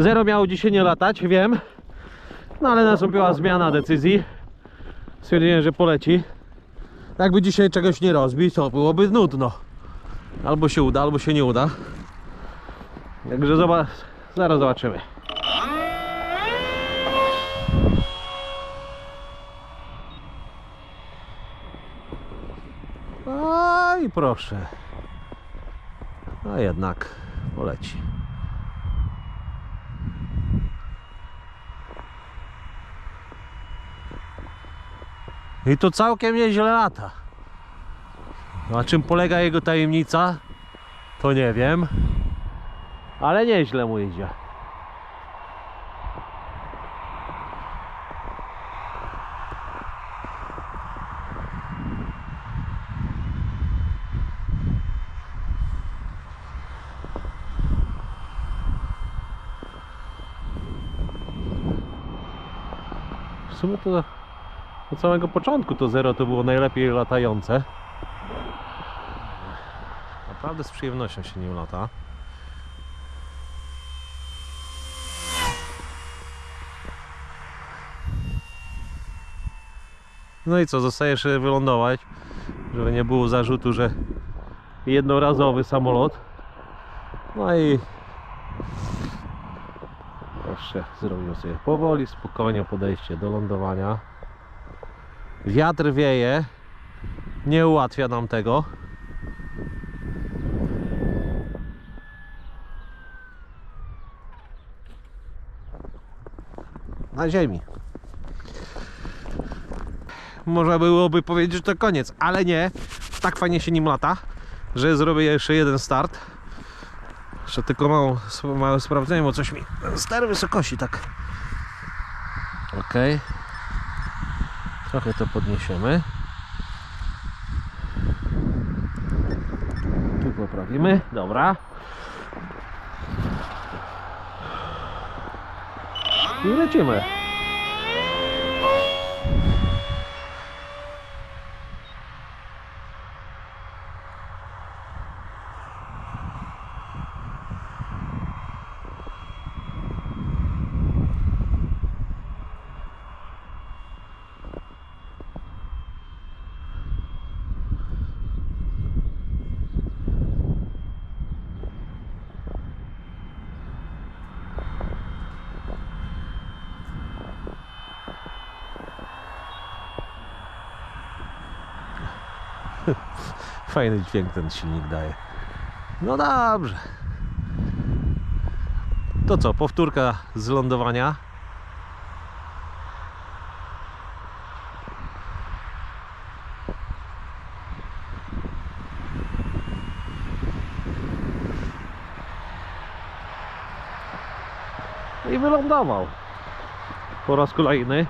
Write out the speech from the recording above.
Zero miało dzisiaj nie latać, wiem. No ale nastąpiła zmiana decyzji. Stwierdziłem, że poleci. Jakby dzisiaj czegoś nie rozbił, to byłoby nudno. Albo się uda, albo się nie uda. Także zobacz, zaraz zobaczymy. A i proszę. A jednak poleci. I to całkiem nieźle lata. Na czym polega jego tajemnica? To nie wiem. Ale nieźle mu idzie. W to od samego początku to zero to było najlepiej latające. Naprawdę z przyjemnością się nim lata. No i co, zostaje jeszcze wylądować, żeby nie było zarzutu, że jednorazowy samolot. No i proszę, zrobimy sobie powoli, spokojnie podejście do lądowania. Wiatr wieje, nie ułatwia nam tego. Na ziemi. Można byłoby powiedzieć, że to koniec, ale nie. Tak fajnie się nim lata, że zrobię jeszcze jeden start. Jeszcze tylko małą, małe sprawdzenie, bo coś mi ster wysokości tak. Okej. Trochę to podniesiemy. Tu poprawimy. Dobra. I lecimy. Fajny dźwięk ten silnik daje. No dobrze. To co, powtórka z lądowania. I wylądował. Po raz kolejny.